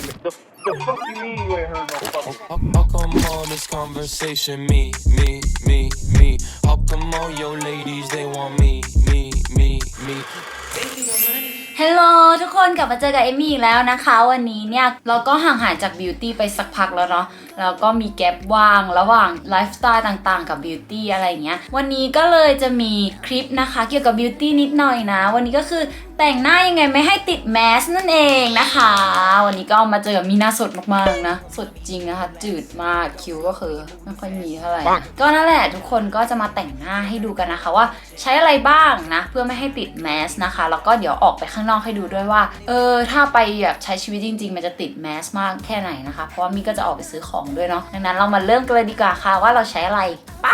payment. The, the fuck you mean you ain't heard no fucking How, how come all this conversation, me, me, me, me? How come all your ladies, they want me, me, me, me? ฮัลโหลทุกคนกลับมาเจอกับเอมี่อีกแล้วนะคะ วันนี้เนี่ย เราก็ห่างหายจากบิวตี้ไปสักพักแล้วเนาะแล้วก็มีแกลบว่างระหว่างไลฟ์สไตล์ต่างๆกับบิวตี้อะไรอย่างเงี้ยวันนี้ก็เลยจะมีคลิปนะคะ เกี่ยวกับบิวตี้นิดหน่อยนะ วันนี้ก็คือ แต่งหน้ายังไงไม่ให้ติดแมสนั่นเองนะคะ วันนี้ก็มาเจอกับมีหน้าสดมากๆนะ สดจริงนะคะ จืดมากคิ้วก็คือไม่ค่อยมีเท่าไหร่นะก็นั่นแหละทุกคนก็จะมาแต่งหน้าให้ดูกันนะคะว่าใช้อะไรบ้างนะ เพื่อไม่ให้ติดแมสนะคะ แล้วก็เดี๋ยวออกไปข้างนอกให้ดูด้วยว่า เออ ถ้าไปแบบใช้ชีวิตจริง ๆ มันจะติดแมสมากแค่ไหนนะคะ เพราะว่ามีก็จะออกไปซื้อของด้วยเนาะดังนั้นเรามาเริ่มกันเลยดีกว่าค่ะว่าเราใช้อะไรไป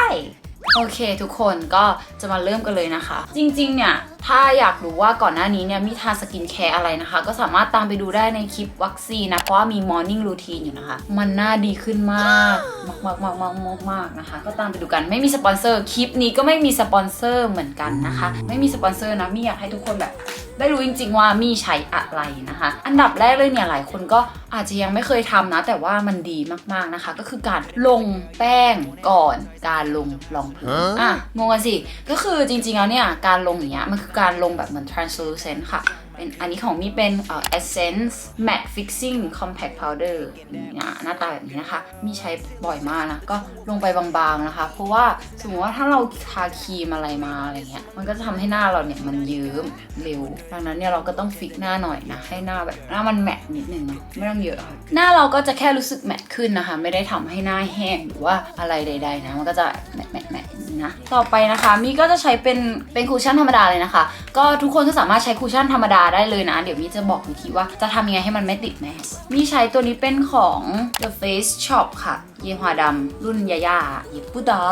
โอเค ทุกคนก็จะมาเริ่มกันเลยนะคะ จริงๆเนี่ย ถ้าอยากรู้ว่าก่อนหน้านี้เนี่ยมีทาสกินแคร์อะไรนะคะ ก็สามารถตามไปดูได้ในคลิปวัคซีนนะ เพราะว่ามีมอร์นิ่งรูทีนอยู่นะคะ มันน่าดีขึ้นมากมากมากมากมากมากมากนะคะ ก็ตามไปดูกันไม่มีสปอนเซอร์คลิปนี้ก็ไม่มีสปอนเซอร์เหมือนกันนะคะ ไม่มีสปอนเซอร์นะมีอยากให้ทุกคนแบบได้รู้จริงๆว่ามีใช้อะไรนะคะ อันดับแรกเลยเนี่ยหลายคนก็อาจจะยังไม่เคยทำนะ แต่ว่ามันดีมากๆนะคะ ก็คือการลงแป้งก่อนการลงรองพื้นอะงงกันสิก็คือจริงๆแล้วเนี่ยการลงอย่างเงี้ยมันคือการลงแบบเหมือน translucent ค่ะ เป็นอันนี้ของมีเป็นเอ่อ essence matte fixing compact powder นะหน้าตาแบบนี้นะคะ มีใช้บ่อยมากนะ ก็ลงไปบางๆนะคะ เพราะว่าสมมติว่าถ้าเราทาครีมอะไรมาอะไรเงี้ย มันก็จะทำให้หน้าเราเนี่ยมันยิ้มเร็ว ดังนั้นเนี่ยเราก็ต้องฟิกหน้าหน่อยนะ ให้หน้าแบบหน้ามันแมตต์นิดนึงนะไม่ต้องเยอะค่ะหน้าเราก็จะแค่รู้สึกแมตต์ขึ้นนะคะ ไม่ได้ทำให้หน้าแห้งหรือว่าอะไรใด ๆ นะ มันก็จะแมตแมตแมต นะ ต่อไปนะคะมีก็จะใช้เป็นเป็นคูชั่นธรรมดาเลยนะคะ ก็ทุกคนก็สามารถใช้คูชั่นธรรมดาได้เลยนะ เดี๋ยวมีจะบอกวิธีว่าจะทำยังไงให้มันไม่ติดแมสมีใช้ตัวนี้เป็นของ The Face Shop ค่ะ เยฮวาดำรุ่นยาย่าเยปุดา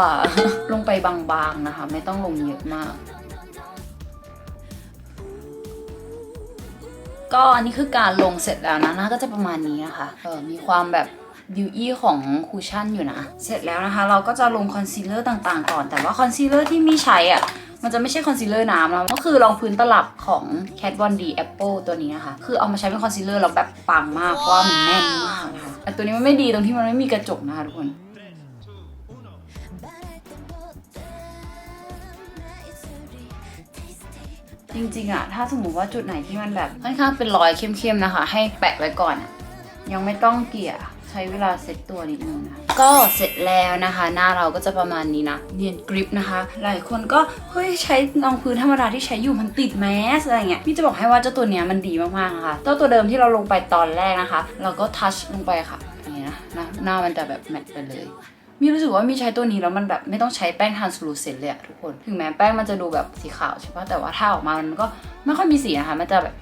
ลงไปบางๆนะคะ ไม่ต้องลงเยอะมากก็อันนี้คือการลงเสร็จแล้วนะหน้าก็จะประมาณนี้นะคะ เออมีความแบบ ดิวอี้ของคูชั่นอยู่นะ เสร็จแล้วนะคะ เราก็จะลงคอนซีลเลอร์ต่างๆ ก่อน แต่ว่าคอนซีลเลอร์ที่มีใช้อะมันจะไม่ใช่คอนซีลเลอร์น้ำนะก็คือรองพื้นตลับของ Kat Von D Apple ตัวนี้นะคะ คือเอามาใช้เป็นคอนซีลเลอร์แล้วแบบปังมาก เพราะว่ามันแน่นมากนะคะแต่ตัวนี้มันไม่ดีตรงที่มันไม่มีกระจกนะคะทุกคนจริงๆอะถ้าสมมติว่าจุดไหนที่มันแบบค่อนข้างเป็นรอยเข้มๆนะคะ ให้แปะไว้ก่อน ยังไม่ต้องเกลี่ย ช้เวลาเซ็ตตัวนิดนึงนะก็เสร็จแล้วนะคะ หน้าเราก็จะประมาณนี้นะเนียนกริปนะคะ หลายคนก็เฮ้ยใช้รองพื้นธรรมดาที่ใช้อยู่มันติดแมสอะไรเงี้ยพี่จะบอกให้ว่าเจ้าตัวเนี้ยมันดีมากๆนะคะเจ้าตัวเดิมที่เราลงไปตอนแรกนะคะ เราก็ทัชลงไปค่ะอย่างนี้นะนะหน้ามันจะแบบแมทไปเลยมีรู้สึกว่ามีใช้ตัวนี้แล้วมันแบบไม่ต้องใช้แป้งทานสลูเซนเลยอะทุกคน ถึงแม้แป้งมันจะดูแบบสีขาวใช่ปะแต่ว่าถ้าออกมามันก็ไม่ค่อยมีสีนะคะ มันจะแบบ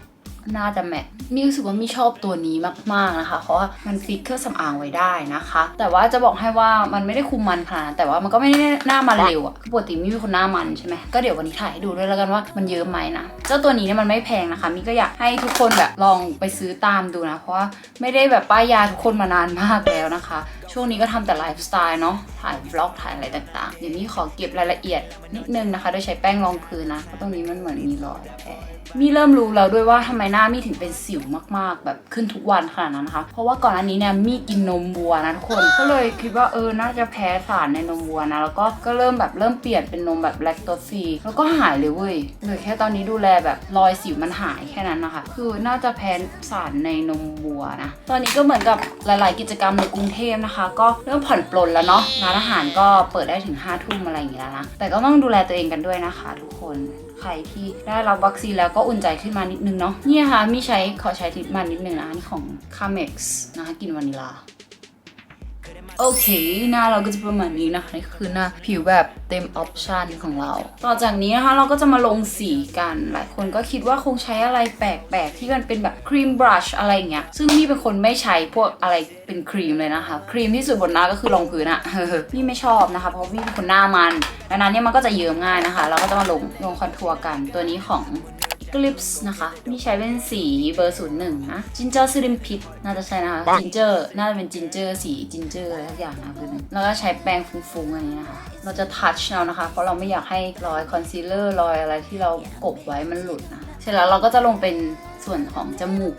น่าจะแมทมีรู้สึกว่ามีชอบตัวนี้มากๆนะคะ เพราะว่ามันฟิกเครื่องสำอางไว้ได้นะคะ แต่ว่าจะบอกให้ว่ามันไม่ได้คุมมันขนาดแต่ว่ามันก็ไม่ได้หน้ามันเร็วอะปกติมีคนหน้ามันใช่ไหมก็เดี๋ยววันนี้ถ่ายให้ดูด้วยแล้วกันว่ามันเยอะไหมนะเจ้าตัวนี้เนี่ยมันไม่แพงนะคะมีก็อยากให้ทุกคนแบบลองไปซื้อตามดูนะ เพราะว่าไม่ได้แบบป้ายยาทุกคนมานานมากแล้วนะคะ ช่วงนี้ก็ทำแต่ไลฟ์สไตล์เนาะ ถ่ายบล็อกถ่ายอะไรต่างๆเดี๋ยวนี้ขอเก็บรายละเอียดนิดนึงนะคะ โดยใช้แป้งรองพื้นนะ เพราะตรงนี้มันเหมือนมีรอยแผลมี่เริ่มรู้แล้วด้วยว่าทำไมหน้ามี่ถึงเป็นสิวมากๆ แบบขึ้นทุกวันขนาดนั้นนะคะ เพราะว่าก่อนอันนี้เนี่ยมี่กินนมวัวนะทุกคน ก็เลยคิดว่าเออ น่าจะแพ้สารในนมวัวนะ แล้วก็ก็เริ่มแบบเริ่มเปลี่ยนเป็นนมแบบแลคโตฟรีแล้วก็หายเลยเว้ยเหลือแค่ตอนนี้ดูแลแบบรอยสิวมันหายแค่นั้นนะคะ คือน่าจะแพ้สารในนมวัวนะ ตอนนี้ก็เหมือนกับหลาย ๆ กิจกรรมในกรุงเทพนะคะก็เริ่มผ่อนปลนแล้วเนาะร้านอาหารก็เปิดได้ถึง5้าทุ่มอะไรอย่างเงี้ยแล้วนะแต่ก็ต้องดูแลตัวเองกันด้วยนะคะ ทุกคนใครที่ได้รับวัคซีนแล้วก็อุ่นใจขึ้นมานิดนึงเนาะนี่นะคะมีใช้ขอใช้ทิปมันนิดนึงนะอันนี่ของ c a m e x นะคะกลินวานิลา โอเค หน้าเราก็จะประมาณนี้นะคะนี่คือหน้าผิวแบบเต็มออปชันของเรา ต่อจากนี้นะคะเราก็จะมาลงสีกัน หลายคนก็คิดว่าคงใช้อะไรแปลกๆ ที่มันเป็นแบบครีมบรัชอะไรเงี้ย ซึ่งนี่เป็นคนไม่ใช้พวกอะไรเป็นครีมเลยนะคะ ครีมที่สุดบนหน้าก็คือรองพื้นอะนี่ไม่ชอบนะคะ เพราะพี่เป็นคนหน้ามันดังนั้นเนี่ยมันก็จะเยิ้มง่ายนะคะ เราก็จะมาลงลงคอนทัวร์กัน ตัวนี้ของ Eclipse นะคะมีใช้เป็นสีเบอร์ศูนย์หนึ่งนะ Ginger Slim Pit น่าจะใช่นะคะ Ginger น่าจะเป็น Ginger สี Ginger อะไรสักอย่างนะคือนึงแล้วก็ใช้แปรงฟุ้งๆอันนี้นะคะ เราจะทัชเอานะคะ เพราะเราไม่อยากให้รอยคอนซีลเลอร์รอยอะไรที่เรากบไว้มันหลุดนะเสร็จแล้วเราก็จะลงเป็นส่วนของจมูก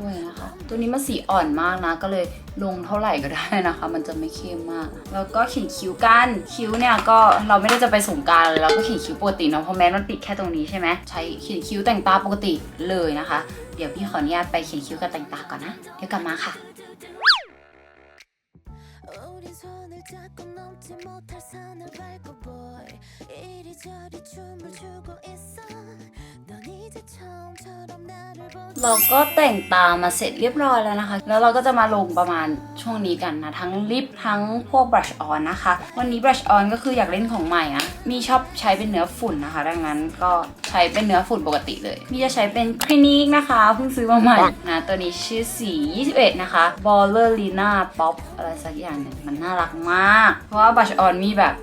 ด้วยนะคะ ตัวนี้มันสีอ่อนมากนะ ก็เลยลงเท่าไหร่ก็ได้นะคะ มันจะไม่เข้มมาก แล้วก็เขียนคิ้วกันคิ้วเนี่ยก็เราไม่ได้จะไปสงกรารเลยเราก็เขียนคิ้วปกติเนาะเพราะแม้มันติดแค่ตรงนี้ใช่ไหมใช้เขียนคิ้วแต่งตาปกติเลยนะคะ เดี๋ยวพี่ขออนุญาตไปเขียนคิ้วกับแต่งตาก่อนนะ เดี๋ยวกลับมาค่ะ 우리 손을 잡고 넘지 못할 산을 밟고 boy 이리저리 춤을 추고 있어 넌 เราก็แต่งตามาเสร็จเรียบร้อยแล้วนะคะ แล้วเราก็จะมาลงประมาณช่วงนี้กันนะ ทั้งลิปทั้งพวกบลัชออนนะคะ วันนี้บลัชออนก็คืออยากเล่นของใหม่นะ มีชอบใช้เป็นเนื้อฝุ่นนะคะ ดังนั้นก็ใช้เป็นเนื้อฝุ่นปกติเลย มีจะใช้เป็นคลินิกนะคะเพิ่งซื้อมาใหม่นะ ตัวนี้ชื่อสี 21 นะคะ b o l l e r i n a Pop อะไรสักอย่างเนี่ยมันน่ารักมาก เพราะว่าบลัชออนมีแบบ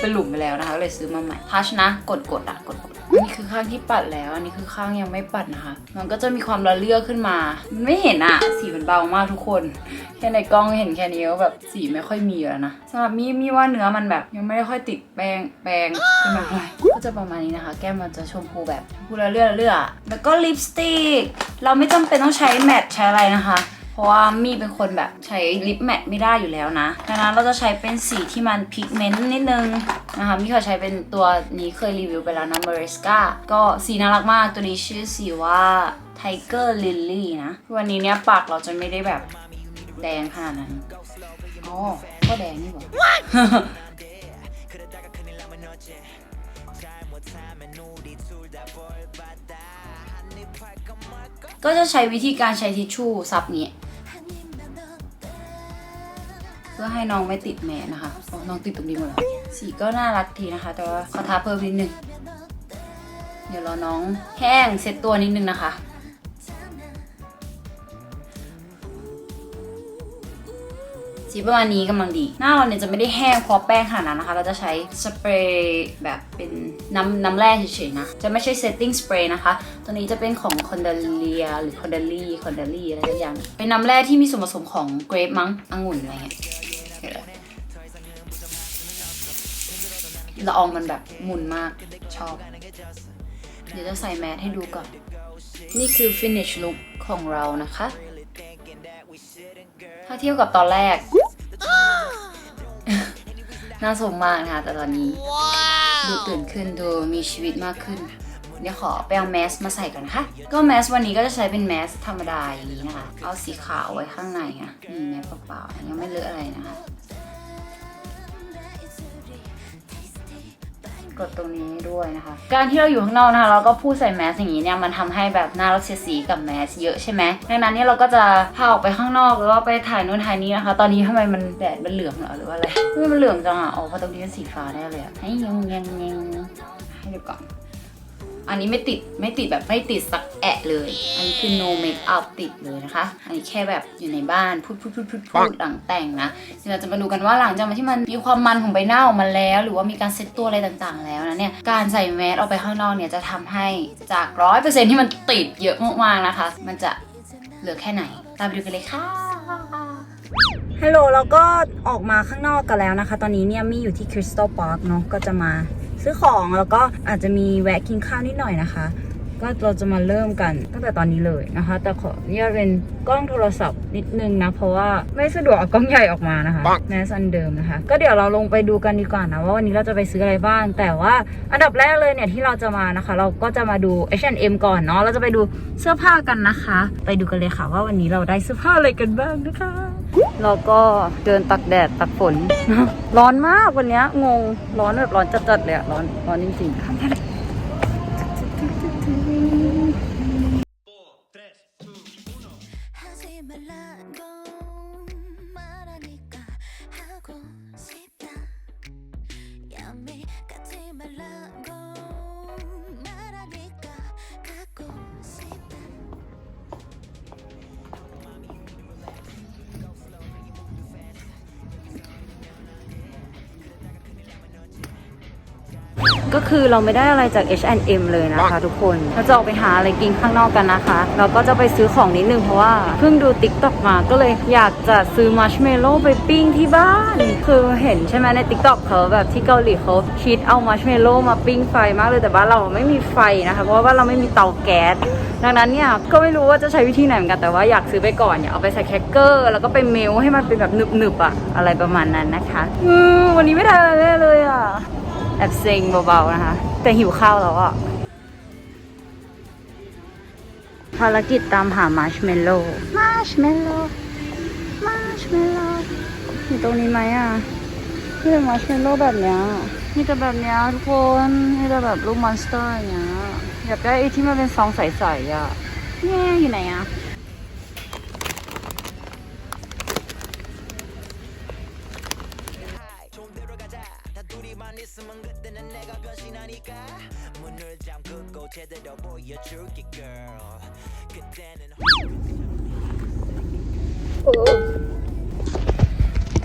เป็นหลุมไปแล้วนะคะเลยซื้อมาใหม่ทัชนะกดๆอะกดๆ นนี้คือข้างที่ปัดแล้ว อันนี้คือข้างยังไม่ปัดนะคะ มันก็จะมีความระเลือกขึ้นมามันไม่เห็นอะสีมันเบามากทุกคน แค่ในกล้องเห็นแค่นี้ก็แบบสีไม่ค่อยมีแล้วนะสำหรับมีมีว่าเนื้อมันแบบ ยังไม่ได้ค่อยติดแป้งแป้งขึ้นมาเท่าไรก็จะประมาณนี้นะคะ แก้มมันจะชมพูแบบชมพูระเลือกระเลือกแล้วก็ลิปสติก เราไม่จำเป็นต้องใช้แมทใช้อะไรนะคะ เพราะว่ามี่เป็นคนแบบใช้ลิปแมทไม่ได้อยู่แล้วนะดังนั้นเราจะใช้เป็นสีที่มันพิกเมนต์นิดนึงนะคะมี่เคยใช้เป็นตัวนี้เคยรีวิวไปแล้วนะ m a r i s c a ก็สีน่ารักมากตัวนี้ชื่อสีว่า Tiger Lily นะ วันนี้เนี่ยปากเราจะไม่ได้แบบแดงขนาดนั้นอ๋อก็แดงนี่หว่าก็จะใช้วิธีการใช้ทิชชู่ซับนี้ ให้น้องไม่ติดแมสนะคะอ๋อน้องติดตรงนี้หมดแล้วสีก็น่ารักทีนะคะ แต่ว่าขอทาเพิ่มนิดนึงเดี๋ยวรอน้องแห้งเซ็ตตัวนิดนึงนะคะ สีประมาณนี้กำลังดี หน้าเราเนี่ยจะไม่ได้แห้งเพราะแป้งขนาดนั้นนะคะ เราจะใช้สเปรย์แบบเป็นน้ำน้ำแร่เฉยๆนะ จะไม่ใช่ setting spray นะคะ ตัวนี้จะเป็นของ c o n d a l i a หรือ c o n d a l i c o n d a l i อะไรสักอย่าง เป็นน้ำแร่ที่มีส่วนผสมของเกรปมั้งองุ่นอะไรเงี้ย ละอองมันแบบมุนมากชอบ เดี๋ยวจะใส่แมสให้ดูก่อน นี่คือ finish look ของเรานะคะ ถ้าเทียบกับตอนแรก น่าสมมากนะคะแต่ตอนนี้ ดูตื่นขึ้นดูมีชีวิตมากขึ้นเดี๋ยวขอไปเอาแมสมาใส่ก่อนนะคะก็แมสวันนี้ก็จะใช้เป็นแมสธรรมดาอย่างนี้นะคะ เอาสีขาวไว้ข้างในอะนี่แมสเปล่าๆยังไม่เลอะอะไรนะคะ กดตรงนี้ด้วยนะคะ การที่เราอยู่ข้างนอกนะคะเราก็พูดใส่แมสอย่างนี้เนี่ยมันทำให้แบบหน้าเราเสียดสีกับแมสเยอะใช่ไหมดังนั้นเนี่ยเราก็จะพาออกไปข้างนอกแล้วก็ไปถ่ายนู่นถ่ายนี้นะคะ ตอนนี้ทำไมมันแดดมันเหลืองเหรอหรือว่าอะไรมันเหลืองจังอะอ๋อเพราะตรงนี้เป็นสีฟ้าแน่เลยอะให้ยังยังยังให้ดูก่อน อันนี้ไม่ติดไม่ติดแบบไม่ติดสักแอะเลย อันนี้คือ no makeup ติดเลยนะคะ อันนี้แค่แบบอยู่ในบ้านพูดพูดพูดพูดพูดหลังแต่งนะเดี๋ยวเราจะมาดูกันว่าหลังจากที่มันมีความมันของใบหน้าออกมาแล้ว หรือว่ามีการเซ็ตตัวอะไรต่างๆ แล้วนะเนี่ยการใส่แมสออกไปข้างนอกเนี่ยจะทำให้จากร้อยเปอร์เซ็นที่มันติดเยอะมากๆนะคะ มันจะเหลือแค่ไหน ตามไปดูกันเลยค่ะฮัลโหลเราก็ออกมาข้างนอกกันแล้วนะคะ ตอนนี้เนี่ยมีอยู่ที่คริสตัลพาร์คเนาะก็จะมา ซื้อของแล้วก็อาจจะมีแวะกินข้าวนิดหน่อยนะคะ ก็เราจะมาเริ่มกันตั้งแต่ตอนนี้เลยนะคะ แต่ขออนุญาตเป็นกล้องโทรศัพท์นิดนึงนะ เพราะว่าไม่สะดวกเอากล้องใหญ่ออกมานะคะแมสอันเดิมนะคะ ก็เดี๋ยวเราลงไปดูกันดีกว่านะว่าวันนี้เราจะไปซื้ออะไรบ้าง แต่ว่าอันดับแรกเลยเนี่ยที่เราจะมานะคะ เราก็จะมาดู H&M ก่อนเนาะเราจะไปดูเสื้อผ้ากันนะคะ ไปดูกันเลยค่ะว่าวันนี้เราได้เสื้อผ้าอะไรกันบ้างนะคะเราก็เดินตักแดดตักฝน ร้อนมากวันเนี้ยงงร้อนแบบร้อนจัดๆเลยอะร้อนร้อนจริงๆ ก็คือเราไม่ได้อะไรจาก H&M เลยนะคะทุกคน เราจะออกไปหาอะไรกินข้างนอกกันนะคะ เราก็จะไปซื้อของนิดนึงเพราะว่าเพิ่งดู TikTok มาก็เลยอยากจะซื้อมัชเมลโล่ไปปิ้งที่บ้าน คือเห็นใช่ไหมใน TikTok เขาแบบที่เกาหลีเขาคิดเอามัชเมลโล่มาปิ้งไฟมากเลยแต่บ้านเราไม่มีไฟนะคะเพราะว่าบ้านเราไม่มีเตาแก๊สดังนั้นเนี่ยก็ไม่รู้ว่าจะใช้วิธีไหนเหมือนกันแต่ว่าอยากซื้อไปก่อนอยากเอาไปใส่แครกเกอร์ แล้วก็ไปเมลให้มันเป็นแบบหนึบๆอะอะไรประมาณนั้นนะคะอือวันนี้ไม่ทำอะไรเลยอะแอบเซ็งเบาๆนะคะ แต่หิวข้าวแล้วอะภารกิจตามหามาร์ชเมลโล่มาร์ชเมลโล่มาร์ชเมลโล่อยู่ตรงนี้ไหมอะที่เป็นมาร์ชเมลโล่แบบเนี้ยมีแต่แบบเนี้ยทุกคนมีแต่แบบรูปมอนสเตอร์อย่างเงี้ยอยากได้ไอ้ที่มันเป็นซองใสๆอะเนี่ยอยู่ไหนอะ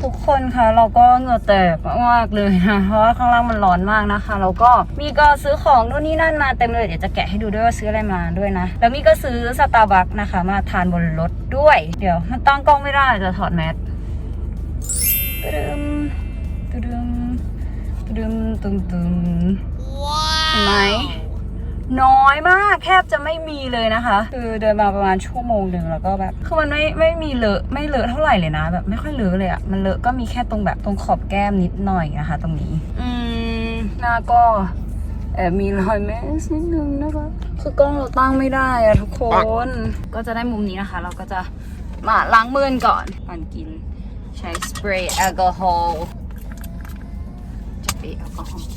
ทุกคนคะเราก็เหงื่อแตกมากๆเลยนะเพราะว่าข้างล่างมันร้อนมากนะคะ แล้วก็มีก็ซื้อของนู่นนี่นั่นมาเต็มเลยเดี๋ยวจะแกะให้ดูด้วยว่าซื้ออะไรมาด้วยนะ แล้วมีก็ซื้อสตาร์บัคนะคะมาทานบนรถด้วย เดี๋ยวมันตั้งกล้องไม่ได้จะถอดแมสตึดึมตึดึมตึดึมตึมตึมเห็นไหม น้อยมากแทบจะไม่มีเลยนะคะ คือเดินมาประมาณชั่วโมงหนึ่งแล้วก็แบบคือมันไม่ไม่มีเลอะไม่เลอะเท่าไหร่เลยนะ แบบไม่ค่อยเลอะเลยอะมันเลอะก็มีแค่ตรงแบบตรงขอบแก้มนิดหน่อยนะคะ ตรงนี้ อืมหน้าก็แอบมีรอยแมสนิดนึงนะคะคือกล้องเราตั้งไม่ได้อะทุกคน ก็จะได้มุมนี้นะคะ เราก็จะมาล้างมือก่อนก่อนกิน ใช้สเปรย์แอลกอฮอล์สเปรย์แอลกอฮอล์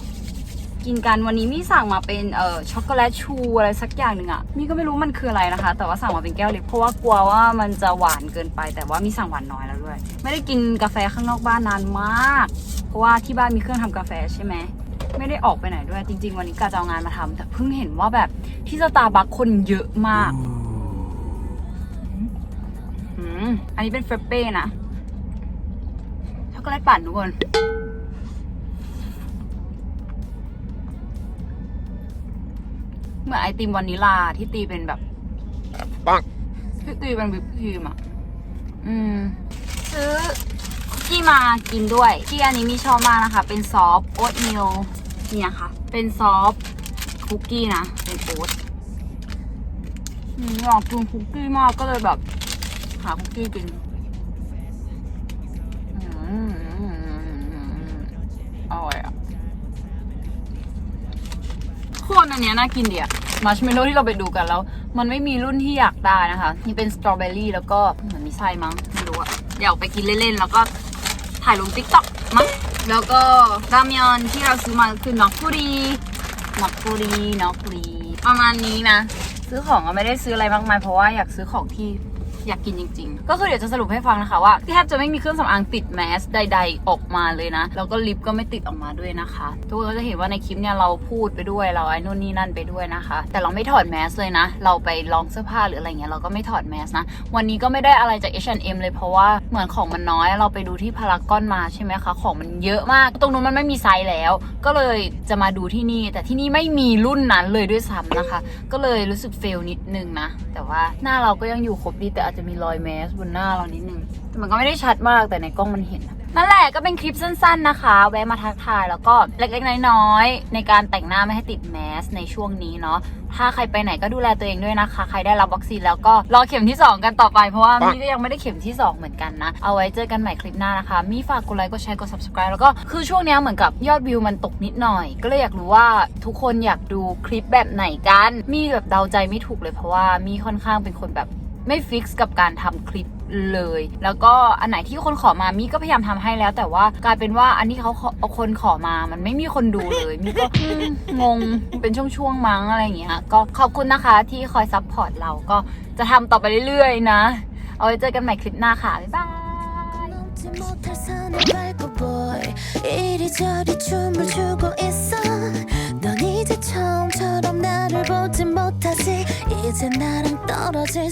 กินกันวันนี้มีสั่งมาเป็นเอ่อช็อกโกแลตชูอะไรสักอย่างหนึ่งอะมี่ก็ไม่รู้มันคืออะไรนะคะ แต่ว่าสั่งมาเป็นแก้วเล็กเพราะว่ากลัวว่ามันจะหวานเกินไปแต่ว่ามีสั่งหวานน้อยแล้วด้วย ไม่ได้กินกาแฟข้างนอกบ้านนานมาก เพราะว่าที่บ้านมีเครื่องทำกาแฟใช่ไหมไม่ได้ออกไปไหนด้วย จริง ๆ วันนี้กาจะเอางานมาทำแต่เพิ่งเห็นว่าแบบที่สตาร์บัคคนเยอะมากอืมอันนี้เป็นเฟรปเป้นะช็อกโกแลตปั่นทุกคน เหมือนไอติมวานิลาที่ตีเป็นแบบปังที่ตีเป็นวิปครีมอะ อืม ซื้อคุกกี้มากินด้วย ที่อันนี้มีชอบมากนะคะ เป็นซอฟโอ๊ตมิลนี่นะคะ เป็นซอฟคุกกี้นะ เป็นโอ๊ตอืมอยากกินคุกกี้มากก็เลยแบบ หาคุกกี้กินอืมอร่อยอะโคนอันเนี้ยน่ากินดีอะ มาร์ชเมลโล่ที่เราไปดูกันแล้ว มันไม่มีรุ่นที่อยากได้นะคะนี่เป็นสตรอเบอรี่แล้วก็เหมือนมีไส้มั้งไม่รู้อะเดี๋ยวไปกินเล่นๆ แล้วก็ถ่ายลงติ๊กต็อกมั้งแล้วก็รามยอนที่เราซื้อมาคือน็อกกุรีน็อกกุรีน็อกกุรีประมาณนี้นะ ซื้อของก็ไม่ได้ซื้ออะไรมากมายเพราะว่าอยากซื้อของที่ อยากกินจริง ๆ ก็คือเดี๋ยวจะสรุปให้ฟังนะคะว่าแทบจะไม่มีเครื่องสำอางติดแมสใด ๆ ออกมาเลยนะ แล้วก็ลิปก็ไม่ติดออกมาด้วยนะคะ ทุกคนก็จะเห็นว่าในคลิปเนี่ยเราพูดไปด้วยเราไอ้นู่นนี่นั่นไปด้วยนะคะ แต่เราไม่ถอดแมสเลยนะ เราไปลองเสื้อผ้าหรืออะไรเงี้ยเราก็ไม่ถอดแมสนะ วันนี้ก็ไม่ได้อะไรจาก H&M เลยเพราะว่าเหมือนของมันน้อยเราไปดูที่พารากอนมาใช่ไหมคะของมันเยอะมาก ตรงนู้นมันไม่มีไซส์แล้ว ก็เลยจะมาดูที่นี่ แต่ที่นี่ไม่มีรุ่นนั้นเลยด้วยซ้ำนะคะ ก็เลยรู้สึกเฟลนิดนึงนะ แต่ว่าหน้าเราก็ยังอยู่ครบดีแต่อาจจะมีรอยแมสบนหน้าเรานิดนึงแต่มันก็ไม่ได้ชัดมากแต่ในกล้องมันเห็นนะนั่นแหละก็เป็นคลิปสั้น ๆนะคะ แวะมาทักทายแล้วก็เล็กๆน้อยๆในการแต่งหน้าไม่ให้ติดแมสในช่วงนี้เนาะถ้าใครไปไหนก็ดูแลตัวเองด้วยนะคะ ใครได้รับวัคซีนแล้วก็รอเข็มที่ 2 กันต่อไป เพราะว่ามี่ก็ยังไม่ได้เข็มที่ 2 เหมือนกันนะ เอาไว้เจอกันใหม่คลิปหน้านะคะ มี่ฝากกดไลค์กดแชร์กด subscribe แล้วก็คือช่วงเนี้ยเหมือนกับยอดวิวมันตกนิดหน่อย ก็เลยอยากรู้ว่าทุกคนอยากดูคลิปแบบไหนกัน มี่แบบเดาใจไม่ถูกเลยเพราะว่ามี่ค่อนข้างเป็นคนแบบ ไม่ฟิกซ์กับการทำคลิปเลย แล้วก็อันไหนที่คนขอมามี่ก็พยายามทำให้แล้ว แต่ว่ากลายเป็นว่าอันที่เขาขอเอาคนขอมา มันไม่มีคนดูเลยมี่ก็ อืมงงเป็นช่วงๆมั้งอะไรอย่างเงี้ย ก็ขอบคุณนะคะที่คอยซัพพอร์ตเราก็จะทำต่อไปเรื่อยๆนะ เอาไว้เจอกันใหม่คลิปหน้าค่ะ บ๊ายบาย 넘지 못할 산을 밟고 boy 이리저리 춤을 추고 있어 넌 이제 처음처럼 나를 보지 못하지 이제 나랑 떨어질